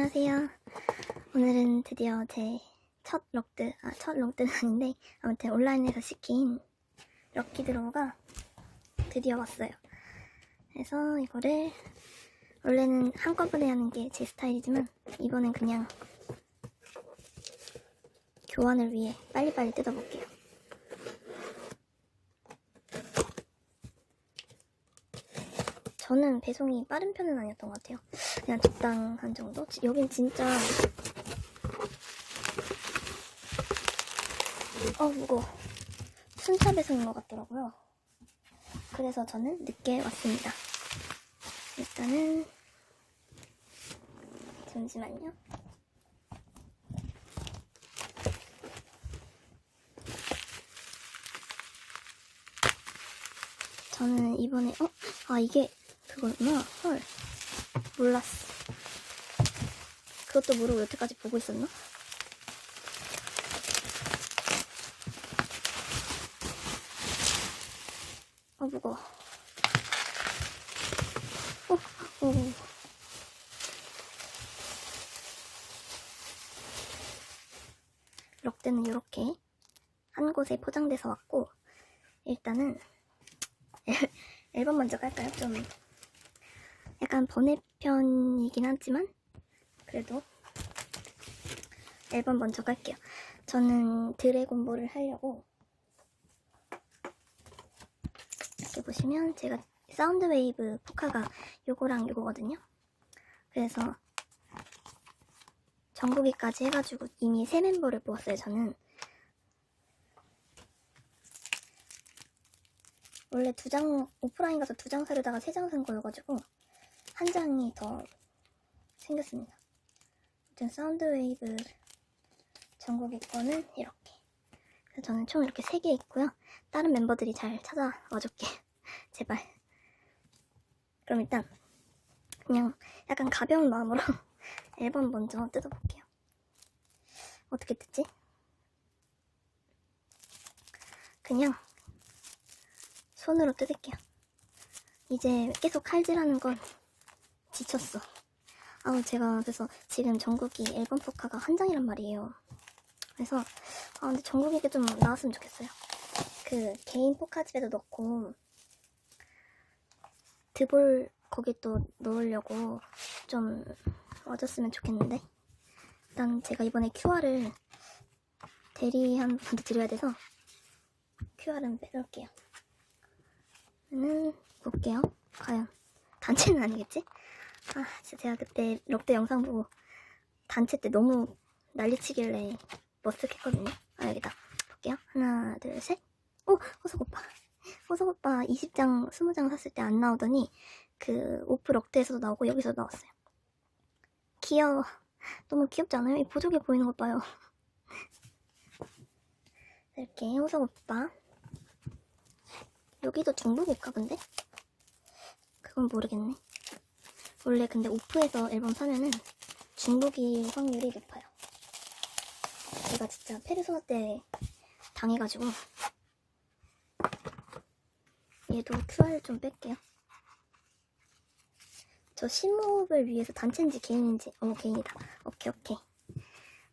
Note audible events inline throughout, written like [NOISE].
안녕하세요. 오늘은 드디어 제 첫 럭드, 아, 첫 럭드는 아닌데, 아무튼 온라인에서 시킨 럭키 드로우가 드디어 왔어요. 그래서 이거를, 원래는 한꺼번에 하는 게 제 스타일이지만, 이번엔 그냥 교환을 위해 빨리빨리 뜯어볼게요. 저는 배송이 빠른 편은 아니었던 것 같아요. 그냥 적당한 정도? 지- 여긴 진짜 어 무거워 순차 배송인 것 같더라고요. 그래서 저는 늦게 왔습니다. 일단은 잠시만요. 저는 이번에 어? 아 이게 그거구나. 헐. 몰랐어. 그것도 모르고 여태까지 보고 있었나? 아 무거워. 어, 어. 럭드는 이렇게 한 곳에 포장돼서 왔고 일단은 앨- [LAUGHS] 앨범 먼저 깔까요? 좀 약간 번외 편이긴 하지만 그래도 앨범 먼저 깔게요. 저는 드래곤볼을 하려고 이렇게 보시면 제가 사운드 웨이브 포카가 요거랑 요거거든요. 그래서 전국이까지 해가지고 이미 세 멤버를 모았어요. 저는 원래 두 장 오프라인 가서 두 장 사려다가 세 장 산 거여가지고 한 장이 더 생겼습니다. 아무튼 사운드 웨이브 전국의 거는 이렇게. 그래서 저는 총 이렇게 세개 있고요. 다른 멤버들이 잘 찾아와 줄게. [LAUGHS] 제발. 그럼 일단 그냥 약간 가벼운 마음으로 [LAUGHS] 앨범 먼저 뜯어볼게요. 어떻게 뜯지? 그냥 손으로 뜯을게요. 이제 계속 칼질하는 건 지쳤어. 아, 제가 그래서 지금 전국이 앨범 포카가 한 장이란 말이에요. 그래서 아, 근데 전국이게 좀 나왔으면 좋겠어요. 그 개인 포카집에도 넣고 드볼 거기 또 넣으려고 좀 와줬으면 좋겠는데 일단 제가 이번에 QR을 대리한 분한테 드려야 돼서 QR은 빼놓을게요. 는 볼게요. 과연 단체는 아니겠지? 아, 진짜 제가 그때 럭드 영상 보고 단체 때 너무 난리치길래 머쓱했거든요. 아, 여기다. 볼게요. 하나, 둘, 셋. 오, 호석 오빠. 호석 오빠 20장, 20장 샀을 때 안 나오더니 그 오프 럭드에서도 나오고 여기서 나왔어요. 귀여워. 너무 귀엽지 않아요? 이 보조개 보이는 것 봐요. [LAUGHS] 이렇게 호석 오빠. 여기도 중복일까 근데? 그건 모르겠네. 원래 근데 오프에서 앨범 사면은 중복일 확률이 높아요. 제가 진짜 페르소나 때 당해가지고 얘도 QR 좀 뺄게요. 저 신목을 위해서 단체인지 개인인지 어 개인이다. 오케이 오케이.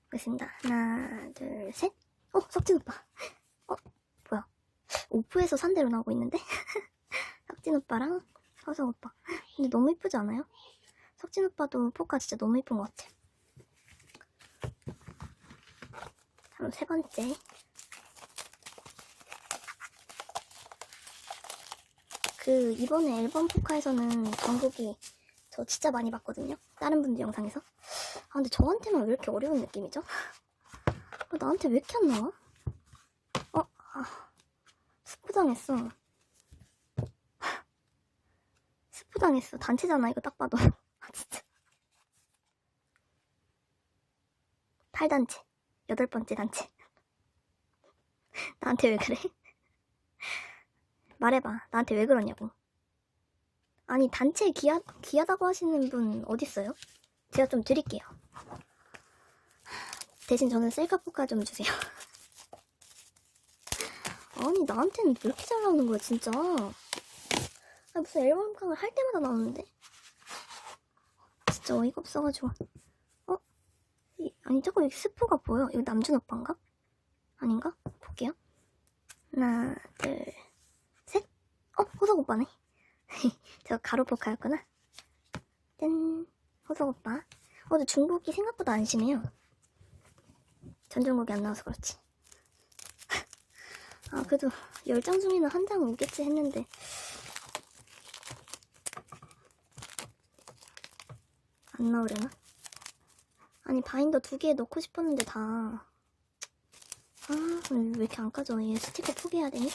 보겠습니다. 하나 둘 셋. 어 석진 오빠. 어 뭐야? 오프에서 산대로 나오고 있는데? [LAUGHS] 석진 오빠랑 서석 오빠. 근데 너무 이쁘지 않아요? 석진 오빠도 포카 진짜 너무 이쁜 것 같아요. 다음 세 번째. 그 이번에 앨범 포카에서는 전곡이 저 진짜 많이 봤거든요. 다른 분들 영상에서. 아 근데 저한테만 왜 이렇게 어려운 느낌이죠? 아, 나한테 왜 이렇게 안 나와? 어, 아, 스포 당했어. 스포 당했어. 단체잖아 이거 딱 봐도. [LAUGHS] 아 진짜. 8단체. 여덟 번째 단체. [LAUGHS] 나한테 왜 그래? [LAUGHS] 말해봐. 나한테 왜 그러냐고. 아니, 단체 귀하, 귀하다고 하시는 분 어딨어요? 제가 좀 드릴게요. 대신 저는 셀카 포카 좀 주세요. 아니, 나한테는 왜 이렇게 잘 나오는 거야, 진짜. 아, 무슨 앨범 깡을 할 때마다 나오는데? 진짜 어이가 없어가지고. 아니, 저거 여기 스포가 보여. 이거 남준 오빠인가? 아닌가? 볼게요. 하나, 둘, 셋. 어, 호석 오빠네. [LAUGHS] 저 가로 포카였구나. 짠. 호석 오빠. 어, 근데 중복이 생각보다 안 심해요. 전중복이 안 나와서 그렇지. [LAUGHS] 아, 그래도 10장 중에는 한 장은 오겠지 했는데. 안 나오려나? 아니, 바인더 두 개 넣고 싶었는데 다. 아, 왜 이렇게 안 까져? 얘 스티커 포기해야 되니?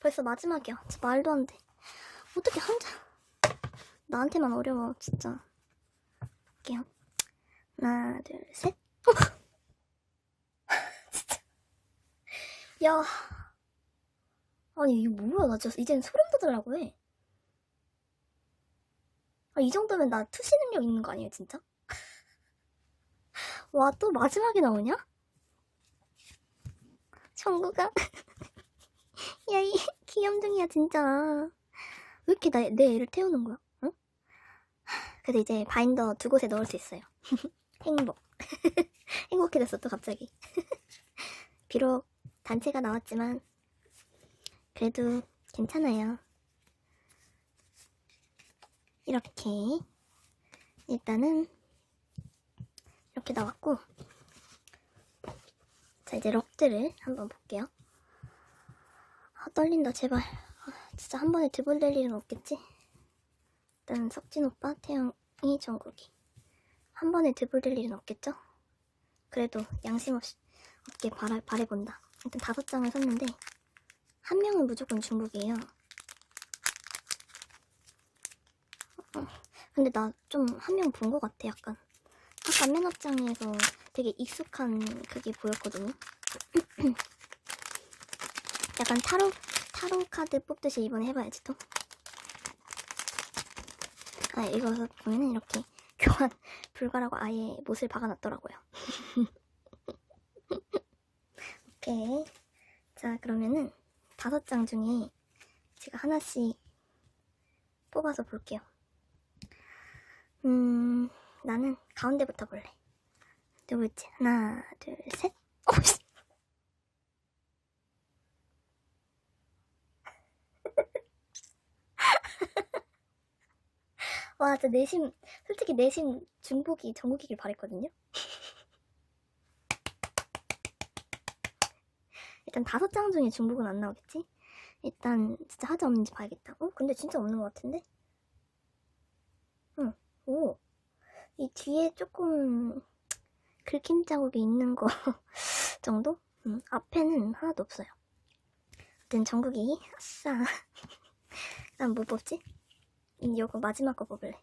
벌써 마지막이야. 진짜 말도 안 돼. 어떻게 한 장. 나한테만 어려워, 진짜. 할게요. 하나, 둘, 셋. 어! [LAUGHS] 진짜. 야. 아니, 이게 뭐야. 나 진짜 이제는 소름 돋으려고 해. 아, 이 정도면 나 투시 능력 있는 거 아니에요, 진짜? [LAUGHS] 와, 또 마지막에 나오냐? 정구가. [LAUGHS] 야, 이 귀염둥이야, 진짜. 왜 이렇게 나, 내 애를 태우는 거야? 응? 그래서 이제 바인더 두 곳에 넣을 수 있어요. [LAUGHS] 행복. 행복해졌어, 또 갑자기. 비록 단체가 나왔지만, 그래도 괜찮아요. 이렇게. 일단은, 이렇게 나왔고, 자, 이제 럭들을 한번 볼게요. 아, 떨린다, 제발. 아, 진짜 한 번에 드블될 일은 없겠지? 일단 석진 오빠, 태영이, 정국이. 한 번에 드블될 일은 없겠죠? 그래도 양심 없이 없게 바라, 바래본다. 일단 다섯 장을 샀는데 한 명은 무조건 중국이에요. 어, 근데 나 좀 한 명 본 것 같아, 약간. 아까 맨 앞장에서 되게 익숙한 그게 보였거든요. [CLEARS THROAT] 약간 타로, 타로 카드 뽑듯이 이번에 해봐야지 또. 아, 이거 보면은 이렇게 [LAUGHS] 교환 불가라고 아예 못을 박아놨더라고요. [LAUGHS] 오케이. 자, 그러면은 다섯 장 중에 제가 하나씩 뽑아서 볼게요. 음, 나는 가운데부터 볼래. 누구지? 하나, 둘, 셋. 어, 씨. [LAUGHS] 와, 진짜 내심, 솔직히 내심 중복이 전국이길 바랬거든요? 일단 다섯 장 중에 중복은 안 나오겠지? 일단 진짜 하자 없는지 봐야겠다. 어? 근데 진짜 없는 것 같은데? 응, 오. 이 뒤에 조금 긁힘 자국이 있는 거 [LAUGHS] 정도? 음, 앞에는 하나도 없어요. 일단 전국이, 아싸. [LAUGHS] 그다음 뭐 뽑지? 음, 이거 마지막 거 뽑을래.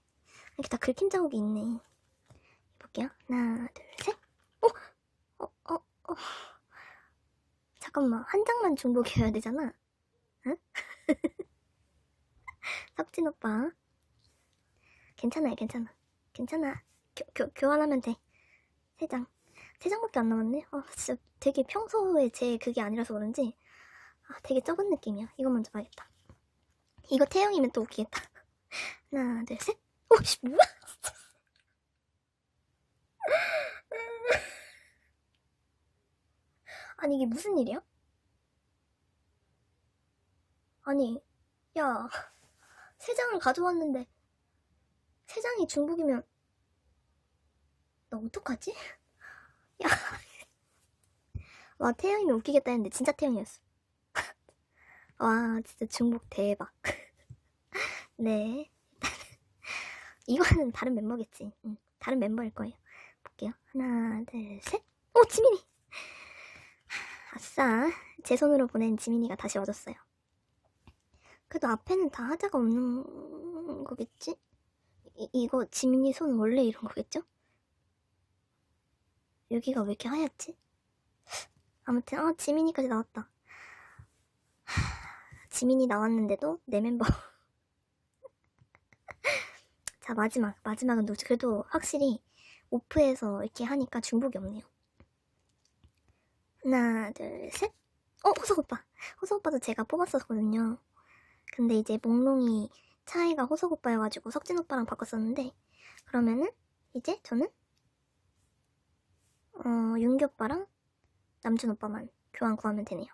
이렇게 다 긁힘 자국이 있네. 볼게요. 하나, 둘, 셋. 어? 어, 어, 어. 잠깐만. 한 장만 중복해야 되잖아. 응? [LAUGHS] 석진 오빠. 괜찮아요, 괜찮아. 괜찮아. 교, 교, 교환하면 돼. 세 장. 세 장밖에 안 남았네? 아, 진짜 되게 평소에 제 그게 아니라서 그런지, 아, 되게 적은 느낌이야. 이거 먼저 봐야겠다. 이거 태영이면 또 웃기겠다. [LAUGHS] 하나, 둘, 셋. 오, 씨, 뭐야? [LAUGHS] 아니, 이게 무슨 일이야? 아니, 야, 세 장을 가져왔는데, 세 장이 중복이면, 나 어떡하지? 야. 와, 태영이면 웃기겠다 했는데, 진짜 태영이었어. 와, 진짜 중복 대박. 네. 이거는 다른 멤버겠지. 응, 다른 멤버일 거예요. 볼게요. 하나, 둘, 셋. 오, 지민이! 아싸. 제 손으로 보낸 지민이가 다시 와줬어요. 그래도 앞에는 다 하자가 없는 거겠지? 이, 이거 지민이 손 원래 이런 거겠죠? 여기가 왜 이렇게 하얗지? 아무튼, 아, 지민이까지 나왔다. 지민이 나왔는데도 내 멤버. [LAUGHS] 자, 마지막. 마지막은 누구지? 그래도 확실히 오프에서 이렇게 하니까 중복이 없네요. 하나, 둘, 셋. 어, 호석 오빠. 호석 오빠도 제가 뽑았었거든요. 근데 이제 몽롱이 차이가 호석 오빠여가지고 석진 오빠랑 바꿨었는데 그러면은 이제 저는 어, 윤기 오빠랑 남준 오빠만 교환 구하면 되네요.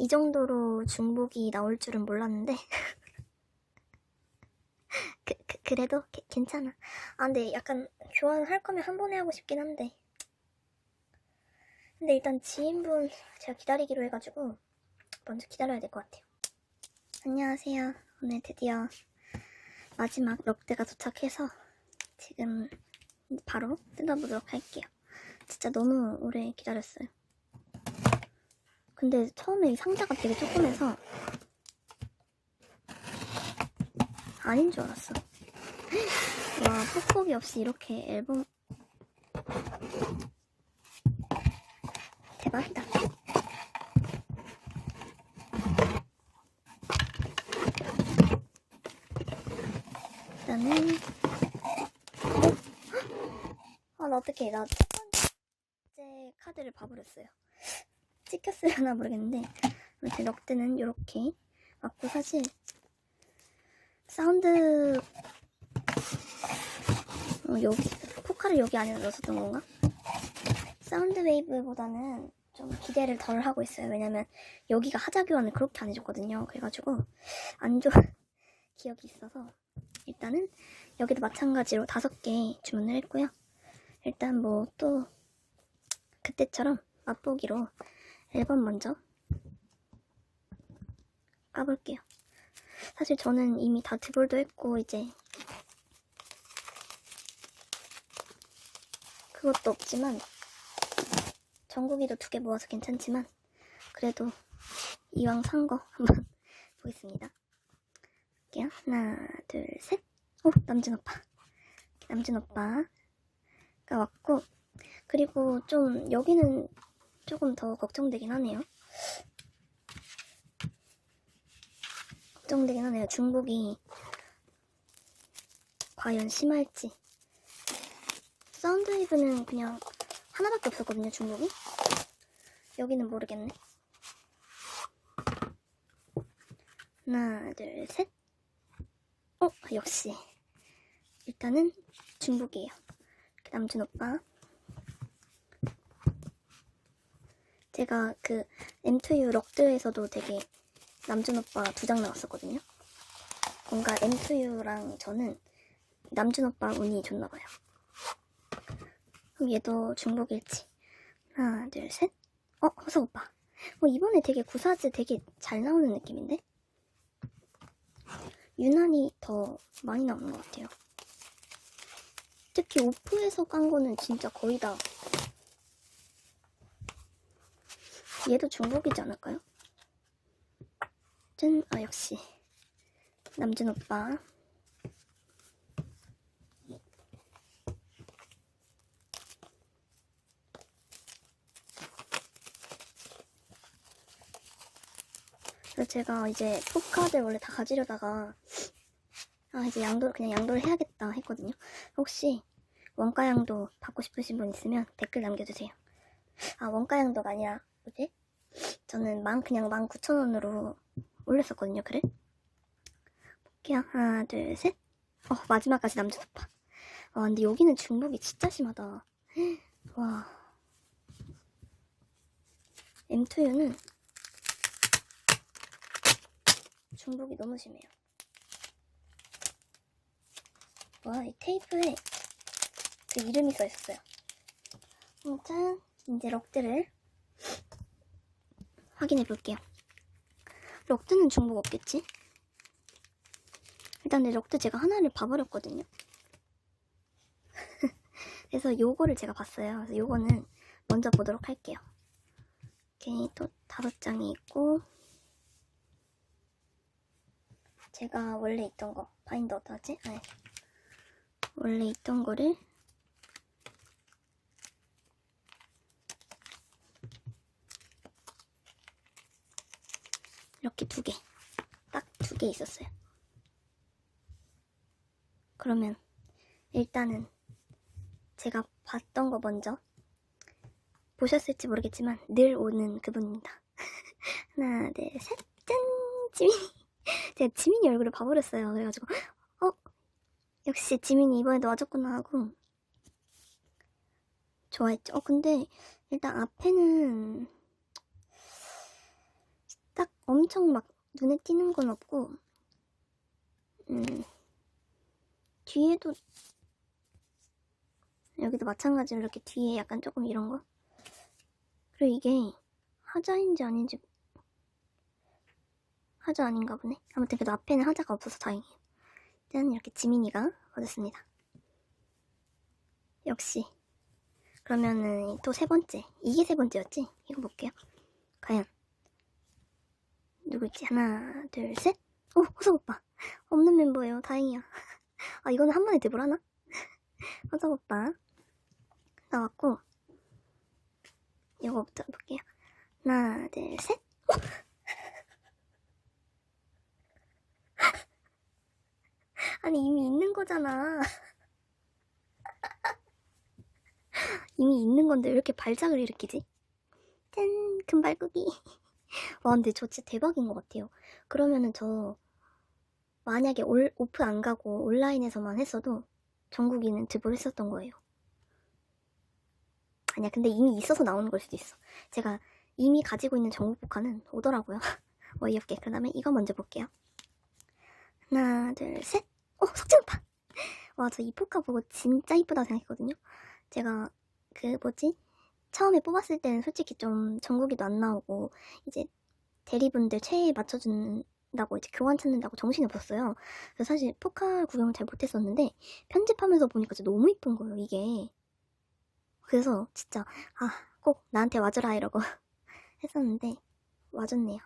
이 정도로 중복이 나올 줄은 몰랐는데 [LAUGHS] 그, 그, 그래도 게- 괜찮아. 아 근데 약간 교환할 거면 한 번에 하고 싶긴 한데 근데 일단 지인분 제가 기다리기로 해가지고 먼저 기다려야 될 것 같아요. 안녕하세요. 오늘 드디어 마지막 럭드가 도착해서 지금 바로 뜯어보도록 할게요. 진짜 너무 오래 기다렸어요. 근데 처음에 이 상자가 되게 조그매서 아닌 줄 알았어. 와, 뽁뽁이 없이 이렇게 앨범 대박이다. 일단은 아, 나 어떡해. 나 첫 번째 카드를 봐버렸어요. [LAUGHS] 찍혔으려나 모르겠는데 아무튼 럭드는 이렇게 맞고 사실 사운드 어, 여기 포카를 여기 안에 넣었었던 건가? 사운드 웨이브보다는 좀 기대를 덜 하고 있어요. 왜냐면 여기가 하자 교환을 그렇게 안 해줬거든요. 그래가지고 안 좋은 [LAUGHS] 기억이 있어서 일단은 여기도 마찬가지로 다섯 개 주문을 했고요. 일단 뭐 또 그때처럼 맛보기로 앨범 먼저 까볼게요. 사실 저는 이미 다 드볼도 했고 이제 그것도 없지만 전국이도 두 개 모아서 괜찮지만 그래도 이왕 산 거 한번 [LAUGHS] 보겠습니다. 볼게요. 하나, 둘, 셋. 오, 남진 오빠. 남진 오빠가 왔고 그리고 좀 여기는 조금 더 걱정되긴 하네요. 걱정되긴 하네요. 중복이 과연 심할지. 사운드웨이브는 그냥 하나밖에 없었거든요, 중복이. 여기는 모르겠네. 하나, 둘, 셋. 어, 역시. 일단은 중복이에요. 남준 오빠. 제가 그 M2U 럭드에서도 되게 남준 오빠 두 장 나왔었거든요. 뭔가 M2U랑 저는 남준 오빠 운이 좋나 봐요. 그럼 얘도 중복일지. 하나, 둘, 셋. 어, 허석 오빠. 어, 이번에 되게 구사즈 되게 잘 나오는 느낌인데? 유난히 더 많이 나오는 것 같아요. 특히 오프에서 깐 거는 진짜 거의 다 얘도 중복이지 않을까요? 짠, 아 역시 남준 오빠 제가 이제 포카들 원래 다 가지려다가 아 이제 양도 그냥 양도를 해야겠다 했거든요. 혹시 원가 양도 받고 싶으신 분 있으면 댓글 남겨주세요. 아 원가 양도가 아니라 뭐지? 저는 만 그냥 만 구천 원으로 올렸었거든요. 그래? 볼게요. 하나 둘 셋. 어 마지막까지 남준 오빠. 와 근데 여기는 중복이 진짜 심하다. 와 M2U는 중복이 너무 심해요. 와, 이 테이프에 그 이름이 써 있었어요. 아무튼 이제 럭드를 확인해 볼게요. 럭드는 중복 없겠지? 일단 내 럭드 제가 하나를 봐버렸거든요. [LAUGHS] 그래서 요거를 제가 봤어요. 그래서 요거는 먼저 보도록 할게요. 이렇게 또 다섯 장이 있고 제가 원래 있던 거 바인더 어떡하지? 아, 네. 원래 있던 거를 이렇게 두 개, 딱 두 개 있었어요. 그러면 일단은 제가 봤던 거 먼저 보셨을지 모르겠지만 늘 오는 그분입니다. [LAUGHS] 하나, 둘, 셋, 짠! 지민이 제가 지민이 얼굴을 봐버렸어요. 그래가지고 어 역시 지민이 이번에도 와줬구나 하고 좋아했죠. 어 근데 일단 앞에는 딱 엄청 막 눈에 띄는 건 없고 음 뒤에도 여기도 마찬가지로 이렇게 뒤에 약간 조금 이런 거 그리고 이게 하자인지 아닌지 하자 아닌가 보네. 아무튼 그래도 앞에는 하자가 없어서 다행이에요. 짠 이렇게 지민이가 얻었습니다. 역시. 그러면은 또 세 번째. 이게 세 번째였지? 이거 볼게요. 과연 누구 있지? 하나, 둘, 셋. 오, 호석 오빠. 없는 멤버예요. 다행이야. [LAUGHS] 아 이거는 한 번에 드블하나? [LAUGHS] 호석 오빠 나왔고 이거부터 볼게요. 하나, 둘, 셋. 아니 이미 있는 거잖아. 이미 있는 건데 왜 이렇게 발작을 일으키지? 짠 금발국이. [LAUGHS] 와 근데 저 진짜 대박인 것 같아요. 그러면은 저 만약에 올, 오프 안 가고 온라인에서만 했어도 전국이는 드볼 했었던 거예요. 아니야 근데 이미 있어서 나오는 걸 수도 있어. 제가 이미 가지고 있는 전국 복화는 오더라고요. [LAUGHS] 어이없게. 그 다음에 이거 먼저 볼게요. 하나, 둘, 셋. 어, 석진오빠. 와, 저 이 포카 보고 진짜 이쁘다 생각했거든요. 제가 그 뭐지? 처음에 뽑았을 때는 솔직히 좀 전국이도 안 나오고 이제 대리분들 최애 맞춰준다고 이제 교환 찾는다고 정신이 없었어요. 그래서 사실 포카 구경을 잘 못했었는데 편집하면서 보니까 진짜 너무 이쁜 거예요, 이게. 그래서 진짜 아, 꼭 나한테 와줘라 이러고 [LAUGHS] 했었는데 와줬네요.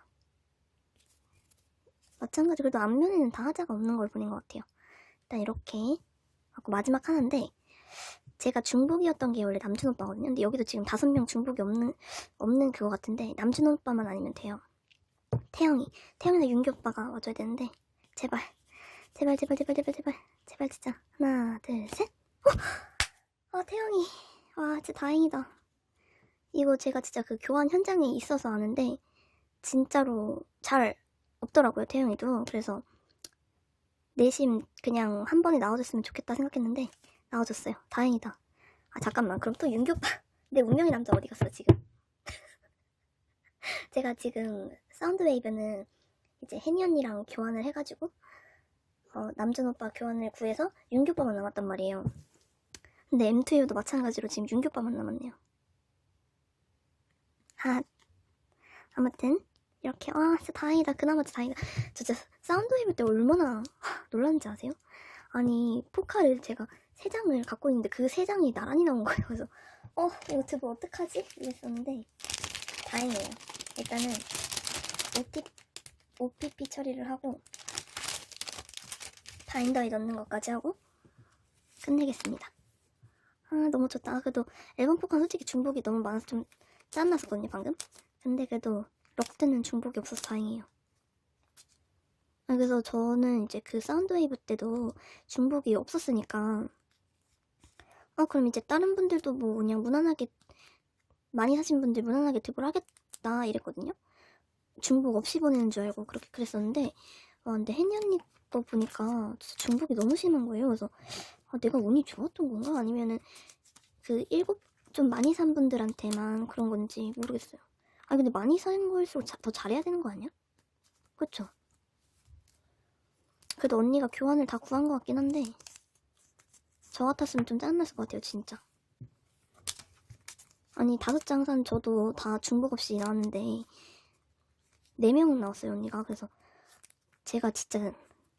마찬가지로 그래도 앞면에는 다 하자가 없는 걸 보낸 것 같아요. 일단 이렇게 하고 마지막 하나인데 제가 중복이었던 게 원래 남준 오빠거든요. 근데 여기도 지금 다섯 명 중복이 없는 없는 그거 같은데 남준 오빠만 아니면 돼요. 태영이 태영이나 윤기 오빠가 와줘야 되는데 제발 제발 제발 제발 제발 제발 제발 진짜 하나 둘 셋. 어? 아 태영이 와 진짜 다행이다. 이거 제가 진짜 그 교환 현장에 있어서 아는데 진짜로 잘 없더라고요 태영이도 그래서 내심 그냥 한 번에 나와줬으면 좋겠다 생각했는데 나와줬어요. 다행이다. 아 잠깐만. 그럼 또 윤기 오빠. [LAUGHS] 내 운명의 남자 어디 갔어 지금? [LAUGHS] 제가 지금 사운드웨이브는 이제 혜니 언니랑 교환을 해가지고 어, 남준 오빠 교환을 구해서 윤기 오빠만 남았단 말이에요. 근데 M2U도 마찬가지로 지금 윤기 오빠만 남았네요. 아 아무튼 이렇게 아 진짜 다행이다. 그나마 진짜 다행이다. 진짜 사운드웨이브 때 얼마나 [LAUGHS] 놀랐는지 아세요? 아니 포카를 제가 세 장을 갖고 있는데 그 세 장이 나란히 나온 거예요. 그래서 어 이거 드브 어떡하지? 이랬었는데 다행이에요. 일단은 OT, OPP 처리를 하고 바인더에 넣는 것까지 하고 끝내겠습니다. 아 너무 좋다. 아, 그래도 앨범 포카 솔직히 중복이 너무 많아서 좀 짠났었거든요 방금. 근데 그래도 럭드는 중복이 없어서 다행이에요. 아, 그래서 저는 이제 그 사운드웨이브 때도 중복이 없었으니까 아 그럼 이제 다른 분들도 뭐 그냥 무난하게 많이 사신 분들 무난하게 득을 하겠다 이랬거든요. 중복 없이 보내는 줄 알고 그렇게 그랬었는데 와 근데 혜니 언니 거 보니까 진짜 중복이 너무 심한 거예요. 그래서 아, 내가 운이 좋았던 건가 아니면은 그 일곱 좀 많이 산 분들한테만 그런 건지 모르겠어요. 아 근데 많이 사는 거일수록 자- 더 잘해야 되는 거 아니야? 그쵸? 그래도 언니가 교환을 다 구한 것 같긴 한데 저 같았으면 좀 짜증났을 것 같아요 진짜 아니 다섯 장 산 저도 다 중복 없이 나왔는데 네 명은 나왔어요 언니가 그래서 제가 진짜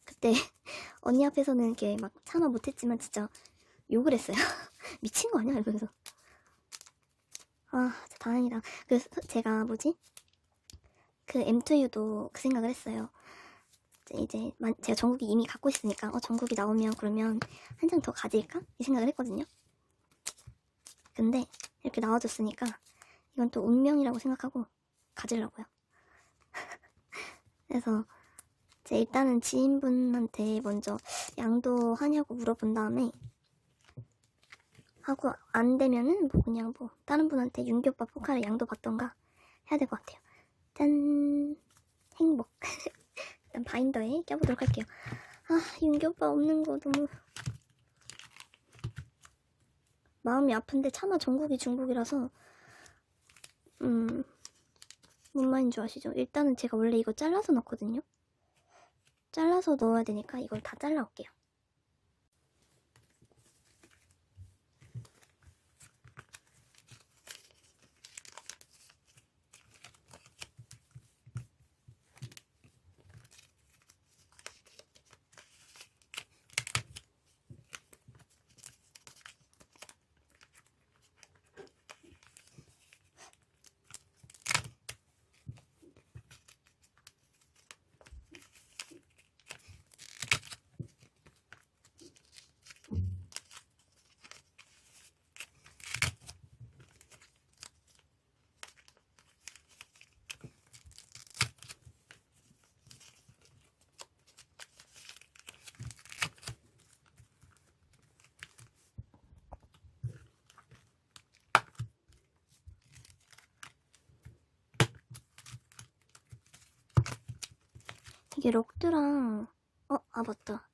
그때 [LAUGHS] 언니 앞에서는 이렇게 막 참아 못했지만 진짜 욕을 했어요 [LAUGHS] 미친 거 아니야 이러면서 아, 다행이다. 그래서 제가 뭐지? 그 M2U도 그 생각을 했어요. 이제, 제가 전국이 이미 갖고 있으니까 어 전국이 나오면 그러면 한 장 더 가질까? 이 생각을 했거든요. 근데 이렇게 나와줬으니까 이건 또 운명이라고 생각하고 가지려고요. [LAUGHS] 그래서 제 일단은 지인분한테 먼저 양도하냐고 물어본 다음에 하고 안 되면은 뭐 그냥 뭐 다른 분한테 윤기 오빠 포카를 양도 받던가 해야 될 것 같아요. 짠 행복. [LAUGHS] 일단 바인더에 껴보도록 할게요. 아, 윤기 오빠 없는 거 너무 마음이 아픈데 차마 전국이 중국이라서 음, 뭔 말인 줄 아시죠? 일단은 제가 원래 이거 잘라서 넣거든요. 잘라서 넣어야 되니까 이걸 다 잘라올게요. 이게 록드랑 어, 아 맞다.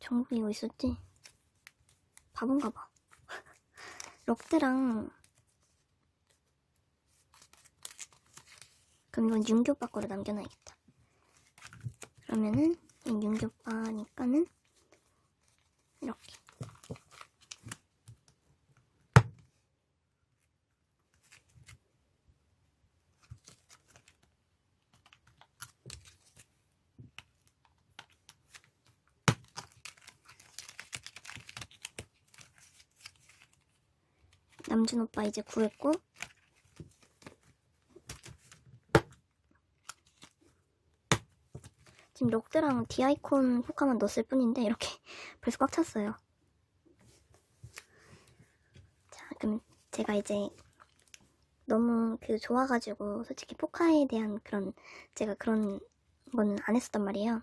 전국에 이거 있었지? 바본가 봐. [LAUGHS] 록드랑 그럼 이건 윤교빠 거로 남겨놔야겠다. 그러면은 이 윤교빠니까는 이렇게 남준 오빠 이제 구했고 지금 록드랑 디아이콘 효과만 넣었을 뿐인데 이렇게 [LAUGHS] 벌써 꽉 찼어요. 자, 그럼 제가 이제 너무 그 좋아가지고 솔직히 포카에 대한 그런 제가 그런 건 안 했었단 말이에요.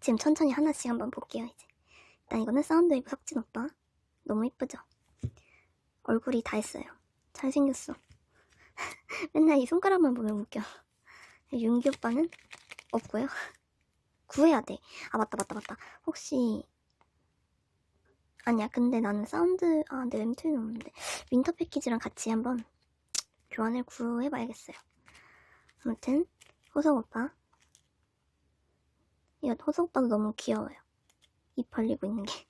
지금 천천히 하나씩 한번 볼게요 이제. 일단 이거는 사운드 웨이브 석진 오빠 너무 이쁘죠? 얼굴이 다 했어요. 잘생겼어. [LAUGHS] 맨날 이 손가락만 보면 웃겨. 윤기 오빠는 없고요. [LAUGHS] 구해야 돼. 아 맞다 맞다 맞다. 혹시 아니야. 근데 나는 사운드 아내 램투는 없는데 윈터 패키지랑 같이 한번 교환을 구해봐야겠어요. 아무튼 호석 오빠 이거 호석 오빠도 너무 귀여워요. 입 벌리고 있는 게.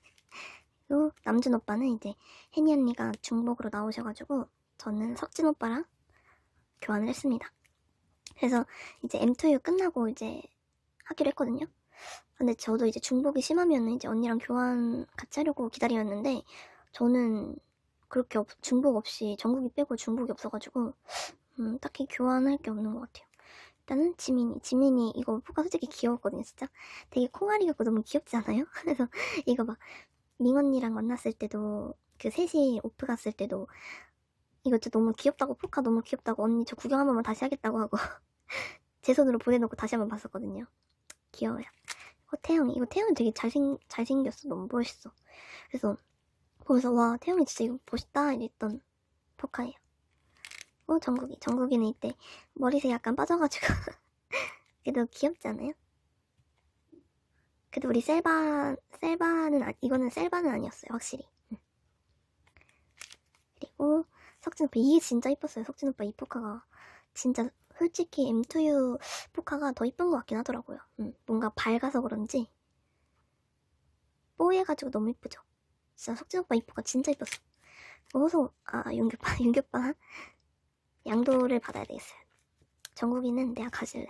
그리고 남준 오빠는 이제 혜니 언니가 중복으로 나오셔가지고 저는 석진 오빠랑 교환을 했습니다. 그래서 이제 M2U 끝나고 이제 하기로 했거든요. 근데 저도 이제 중복이 심하면 이제 언니랑 교환 같이 하려고 기다렸는데 저는 그렇게 없- 중복 없이 전국이 빼고 중복이 없어가지고 음, 딱히 교환할 게 없는 것 같아요. 일단은 지민이 지민이 이거 포카 솔직히 귀여웠거든요 진짜 되게 콩알이 같고 너무 귀엽지 않아요? [LAUGHS] 그래서 이거 막 밍언니랑 만났을 때도 그 셋이 오프 갔을 때도 이거 진짜 너무 귀엽다고 포카 너무 귀엽다고 언니 저 구경 한 번만 다시 하겠다고 하고 [LAUGHS] 제 손으로 보내놓고 다시 한 번 봤었거든요. 귀여워요. 어 태영이. 이거 태영이 되게 잘생, 잘생겼어. 너무 멋있어. 그래서 보면서 와 태영이 진짜 이거 멋있다. 이랬던 포카예요. 어 정국이. 정국이는 이때 머리색 약간 빠져가지고 [LAUGHS] 그래도 귀엽지 않아요? 그래도 우리 셀바 셀바는 아, 이거는 셀바는 아니었어요 확실히. 응. 그리고 석진 오빠 이게 진짜 이뻤어요. 석진 오빠 이 포카가. 진짜 솔직히 M2U 포카가 더 이쁜 것 같긴 하더라고요. 응. 뭔가 밝아서 그런지. 뽀얘가지고 너무 이쁘죠? 진짜 석진 오빠 이 포카 진짜 이뻤어 호소 아 윤규빠 [LAUGHS] 윤규빠 양도를 받아야 되겠어요. 정국이는 내가 가질래.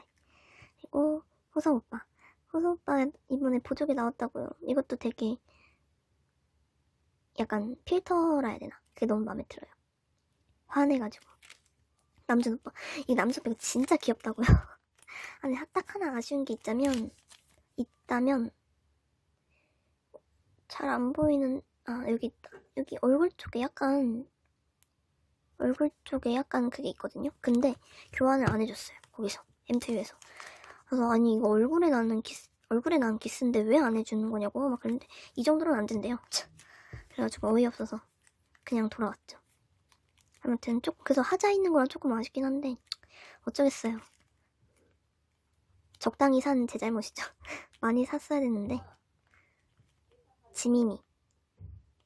그리고 호성 오빠 호성 오빠 이번에 보조개 나왔다고요. 이것도 되게 약간 필터라 해야 되나? 그게 너무 마음에 들어요. 화내가지고. 남준 오빠. 이 남준 오빠 진짜 귀엽다고요. [LAUGHS] 아니, 딱 하나 아쉬운 게 있자면, 있다면, 잘 안 보이는, 아, 여기 있다. 여기 얼굴 쪽에 약간, 얼굴 쪽에 약간 그게 있거든요. 근데 교환을 안 해줬어요. 거기서. MTV에서. 그래서 아니 이거 얼굴에 나는 키스 얼굴에 나는 키스인데 왜 안 해주는 거냐고 막 그랬는데 이 정도는 안 된대요. 참. 그래가지고 어이없어서 그냥 돌아왔죠. 아무튼 조금 그래서 하자 있는 거랑 조금 아쉽긴 한데 어쩌겠어요. 적당히 산 제 잘못이죠. [LAUGHS] 많이 샀어야 됐는데. 지미미.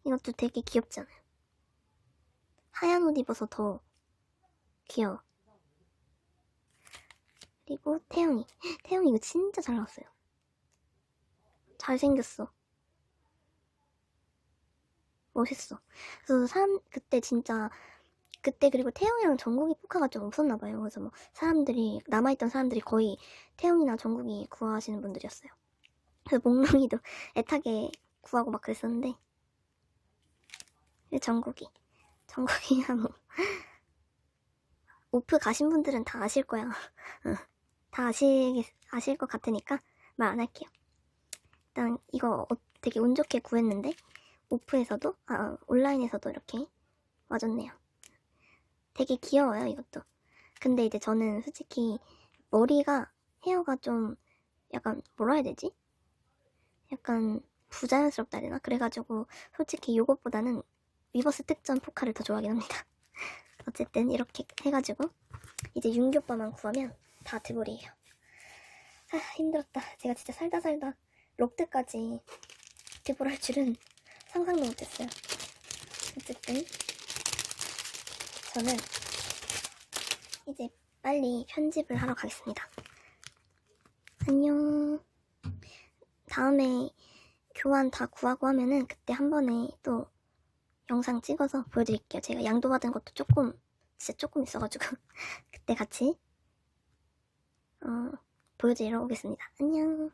이것도 되게 귀엽지 않아요? 하얀 옷 입어서 더 귀여워. 그리고 태영이. 태영이 이거 진짜 잘 나왔어요. 잘생겼어. 멋있어. 그래서 사람, 그때 진짜, 그때 그리고 태영이랑 정국이 포카가 좀 없었나봐요. 그래서 뭐, 사람들이, 남아있던 사람들이 거의 태영이나 정국이 구하시는 분들이었어요. 그래서 몽롱이도 [LAUGHS] 애타게 구하고 막 그랬었는데, 그 정국이. 정국이야 뭐. 오프 가신 분들은 다 아실 거야. [LAUGHS] 응. 다 아시, 아실 것 같으니까 말 안 할게요. 일단 이거 어- 되게 운 좋게 구했는데 오프에서도 아 온라인에서도 이렇게 와줬네요. 되게 귀여워요 이것도. 근데 이제 저는 솔직히 머리가 헤어가 좀 약간 뭐라 해야 되지? 약간 부자연스럽다 해야 되나? 그래가지고 솔직히 이것보다는 위버스 특전 포카를 더 좋아하긴 합니다. [LAUGHS] 어쨌든 이렇게 해가지고 이제 윤교빠만 구하면 다 드볼이에요. 아 힘들었다. 제가 진짜 살다 살다 록드까지 드볼 할 줄은 상상도 못했어요. 어쨌든 저는 이제 빨리 편집을 하러 가겠습니다. 안녕. 다음에 교환 다 구하고 하면은 그때 한 번에 또 영상 찍어서 보여드릴게요. 제가 양도 받은 것도 조금, 진짜 조금 있어가지고 [LAUGHS] 그때 같이 어, 보여드리러 오겠습니다. 안녕.